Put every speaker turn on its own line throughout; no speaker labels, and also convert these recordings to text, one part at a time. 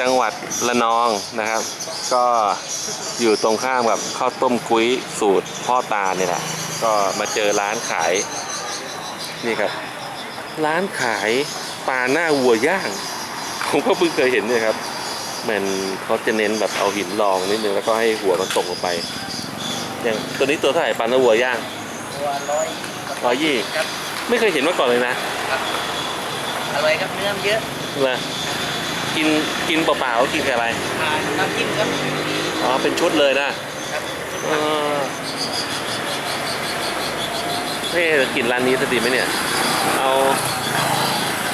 จังหวัดระนองนะครับ ก็อยู่ตรงข้ามกับข้าวต้มกุ้ยสูตรพ่อตาเนี่ยแหละก็มาเจอร้านขายนี่ครับ ร้านขายปลาหน้าวัวย่างผมก็เพิ่งเคยเห็นเนี่ยครับเหมือนเขาจะเน้นแบบเอาหินรองนิดนึงแล้วก็ให้หัวมันตกลงไป อย่างตัวนี้ตัวเท่าไหร่ปลาหน้าวัวย่าง
ตัวร้อย
ร้อยยี่
ครับ
ไม่เคยเห็นมาก่อนเลยนะ
อร่อยครับเนื้อมันเยอะ
เลย กินกินเปล่าๆกินกับอะไร
ทานน้ำจิ้มครับ
อ๋อเป็นชุดเลยนะครับเออเฮ้ยกินร้านนี้จะดีไหมเนี่ย เอา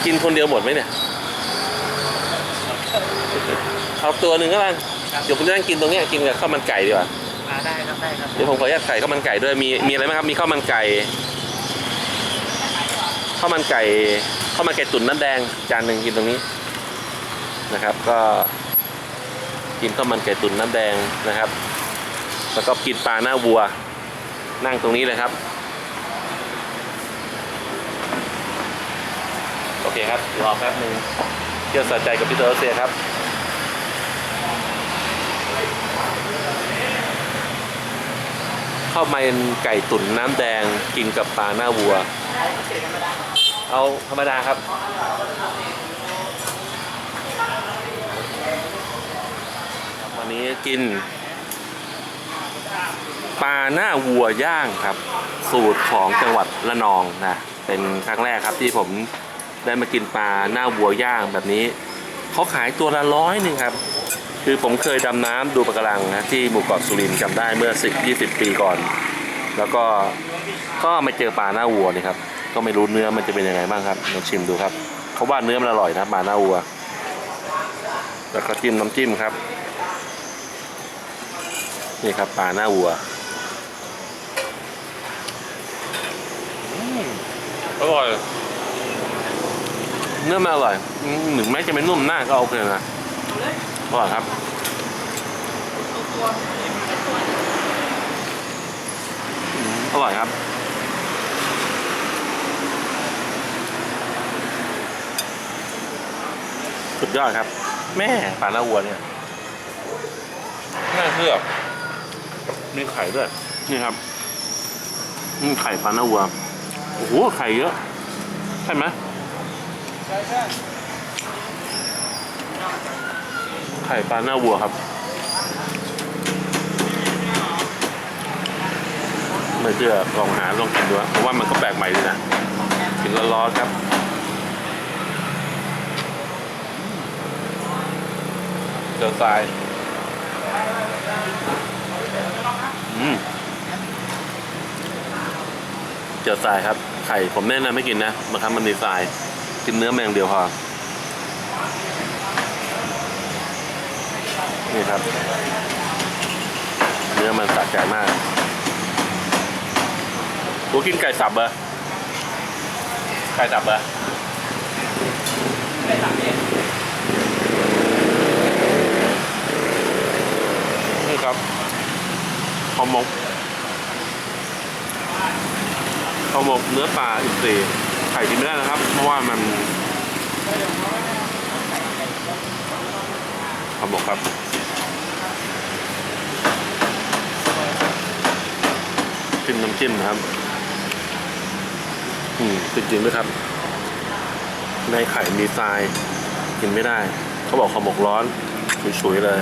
กินคนเดียวหมดไหมเนี่ย เอาตัวหนึ่งก็แล้วกันเดี๋ยวผมจะนั่งกินตรงเนี้ยกินกับข้าวมันไก่ดีกว่า
มาได้ครับได้ครับ
เดี๋ยวผมขออนุญาตใส่ข้าวมันไก่ด้วยมีมีอะไรบ้างครับมีข้าวมันไก่ข้าวมันไก่ข้าวมันไก่ตุ๋นน้ำแดงจานหนึ่งกินตรงนี้ นะครับ ก็กินข้าวมันไก่ตุ๋นน้ำแดงนะครับ แล้วก็กินปลาหน้าวัว นั่งตรงนี้เลยครับ โอเคครับรอแป๊บนึงเที่ยวสะใจกับพี่เตอร์เซียครับข้าวมันไก่ตุ๋นน้ำแดงกินกับปลาหน้าวัว เอาธรรมดาครับ นี้กินปลาหน้าวัวย่างครับ สูตรของจังหวัดระนองนะเป็นครั้งแรกครับที่ผมได้มากินปลาหน้าวัวย่างแบบนี้เขาขายตัวละร้อยหนึ่งครับ คือผมเคยดำน้ำดูปะการังนะที่หมู่เกาะสุรินทร์จำได้เมื่อ 10 20 ปีก่อน แล้วก็ก็ไม่เจอปลาหน้าวัวนี่ครับก็ไม่รู้เนื้อมันจะเป็นยังไงบ้างครับลองชิมดูครับเขาว่าเนื้อมันอร่อยนะปลาหน้าวัวแล้วก็จิ้มน้ำจิ้มครับ นี่ครับปลาหน้าวัวอืมอร่อย เนื้อมันอร่อยอืมถึงแม้จะไม่นุ่มหน้าก็โอเคนะอร่อยครับอืมอร่อยครับสุดยอดครับ แม่ปลาหน้าวัวเนี่ยน่าเชื่อ มีไข่ด้วย นี่ครับนี่ไข่ปลาหน้าวัว โอ้โห ไข่เยอะ ใช่ไหม
ใช่ใช่
ไข่ปลาหน้าวัวครับไม่เชื่อลองหาลองกินดูเพราะว่ามันก็แปลกใหม่ดีนะกินร้อนๆครับเจอทราย อืม เจอทรายครับ ไข่ผมแนะนำไม่กินนะบางครั้งมันมีทราย กินเนื้อแมงเดียวพอ นี่ครับ เนื้อมันสะใจมากกูกินไก่สับเหรอไก่สับเหรอนี่ครับ อมหมกหอมหมกเนื้อปลาอินทรีไข่กินไม่ได้นะครับ เพราะว่ามันหอมหมกครับจิ้มน้ำจิ้มนะครับ อืมจริงๆด้วยครับ ในไข่มีทรายกินไม่ได้ เขาบอกขอหมกร้อน ฉุยๆเลย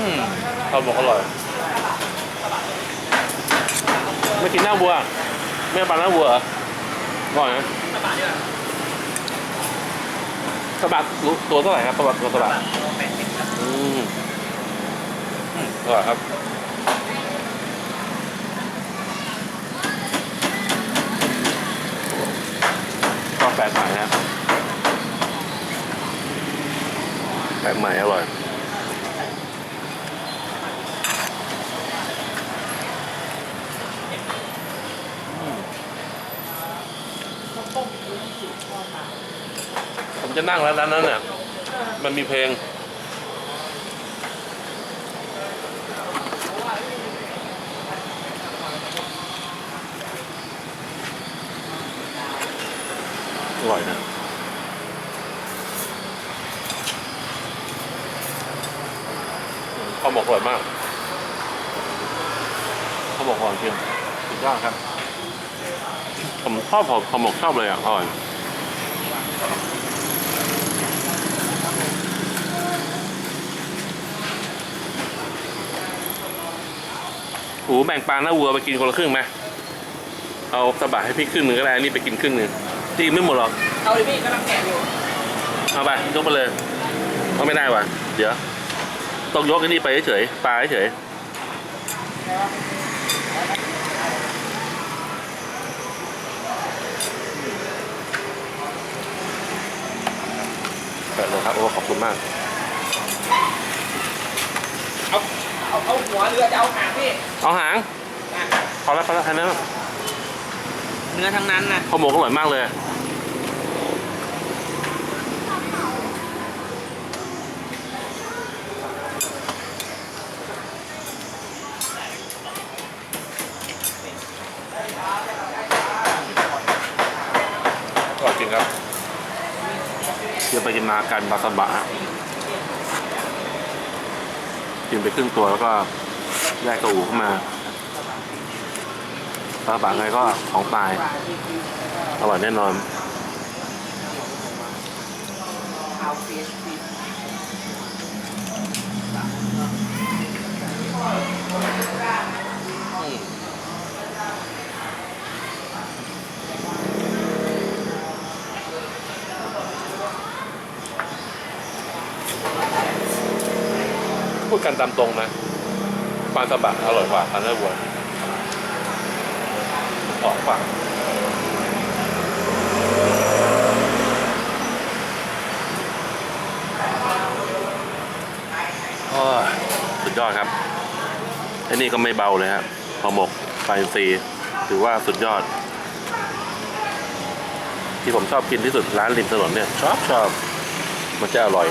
มข้าวหมกอร่อย ไม่กินหน้าวัว ไม่เปลาหน้าวัวเหรอร่อยนะสะบัดรู้ตัวเท่าไหร่ครับสะบัดตัวสะบัด
ตัวแปดสิบครับ
อือืมอร่อยครับก็แปลกใหม่นะแปลกใหม่อร่อย ผมจะนั่งแล้วร้านนั้นเนี่ยมันมีเพลง อร่อยนะข้าวหมกอร่อยมากข้าวหมกหอมเชียวสุดยอดครับ ผมชอบข้าวหมกชอบเลยอะอร่อยโอ้โหแบ่งปลาหน้าวัวไปกินคนละครึ่งไหมเอาสะบัดให้พี่ครึ่งหนึ่งก็ได้นี่ไปกินครึ่งหนึ่งที่ไม่หมดหรอก
เอาเลยพี่กำลังแกะอยู่
เอาไปยกไปเลยเอาไม่ได้ว่ะเดี๋ยวต้องยกไอ้นี่ไปเฉยๆปลาเฉย ปิดเลยครับโอ้ขอบคุณมาก
เอาเอาเอาหัวเรือจะเอาหางพี่
เอาหาง
อะ
พอแล้วพอแล้วแค่นั้น
เนื้อทั้งนั้นนะ
ข้าวหมกอร่อยมากเลยอร่อยจริงครับ ไปกินมากันบาสบะกินไปครึ่งตัวแล้วก็แยกกระอูเข้ามาบาสบะไงก็ของตายอร่อยแน่นอน
เอาฟีสฟีส
พูด กันตามตรงนะปลาสบะอร่อยกว่าปลาเนื้อวัวออกปากสุดยอดครับไอ้นี่ก็ไม่เบาเลยครับห่อหมกไฟฟรีถือว่าสุดยอด ที่ผมชอบกินที่สุดร้านริมถนนเนี่ย ชอบชอบมันจะอร่อย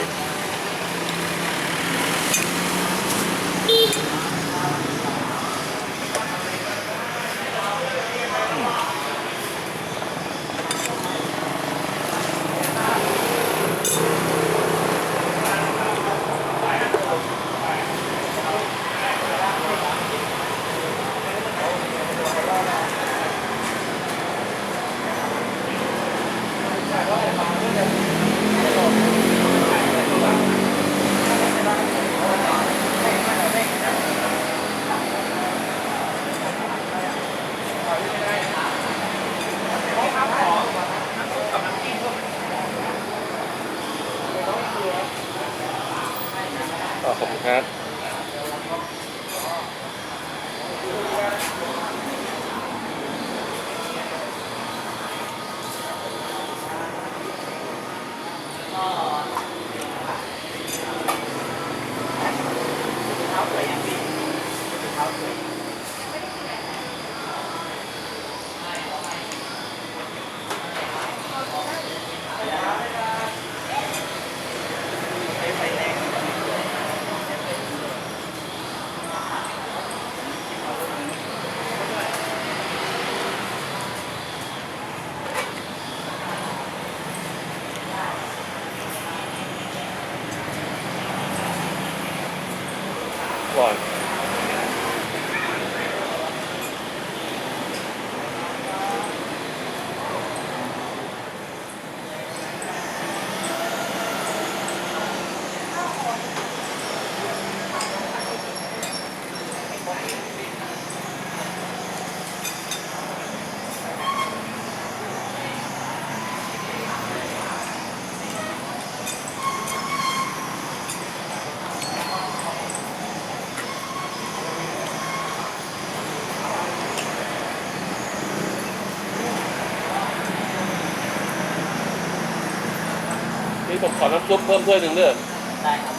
ผมขอน้ำซุปเพิ่มถ้วยหนึ่งเด้อ
ได้ครับ
ค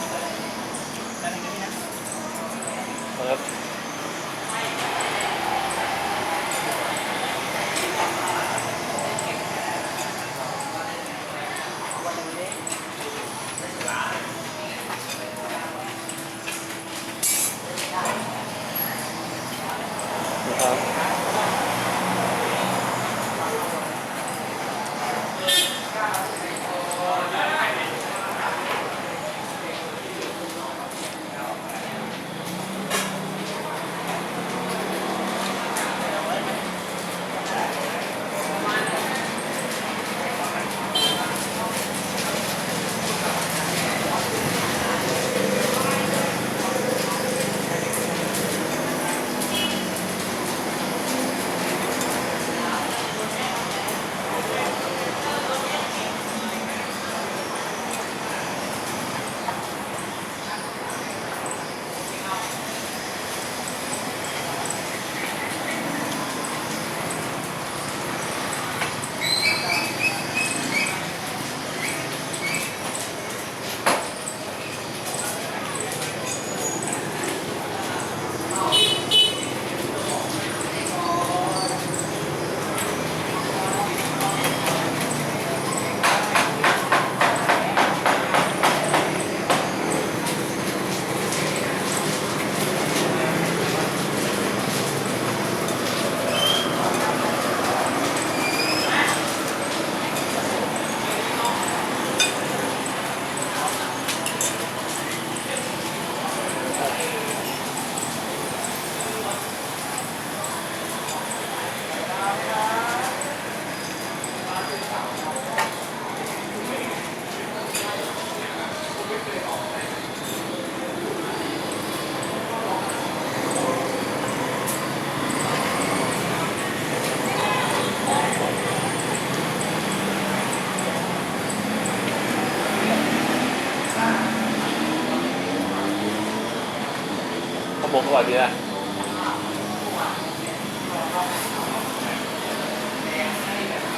รับ กก่อนดีนะ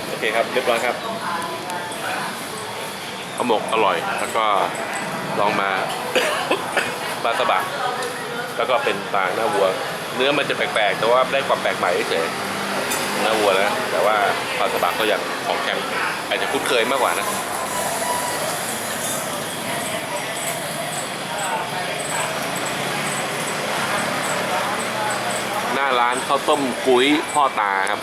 โอเคครับเรียบร้อยครับข้าวหมกอร่อยแล้วก็ลองมา ปลาสบะแล้วก็เป็นปลาหน้าวัว เนื้อมันจะแปลกๆ แต่ว่าได้ความแปลกใหม่เฉยๆหน้าวัวนะแต่ว่าปลาสบะก็อย่างของแข็งอาจจะคุ้นเคยมากกว่านะ หน้า ร้านข้าวต้มกุ้ยพ่อตาครับ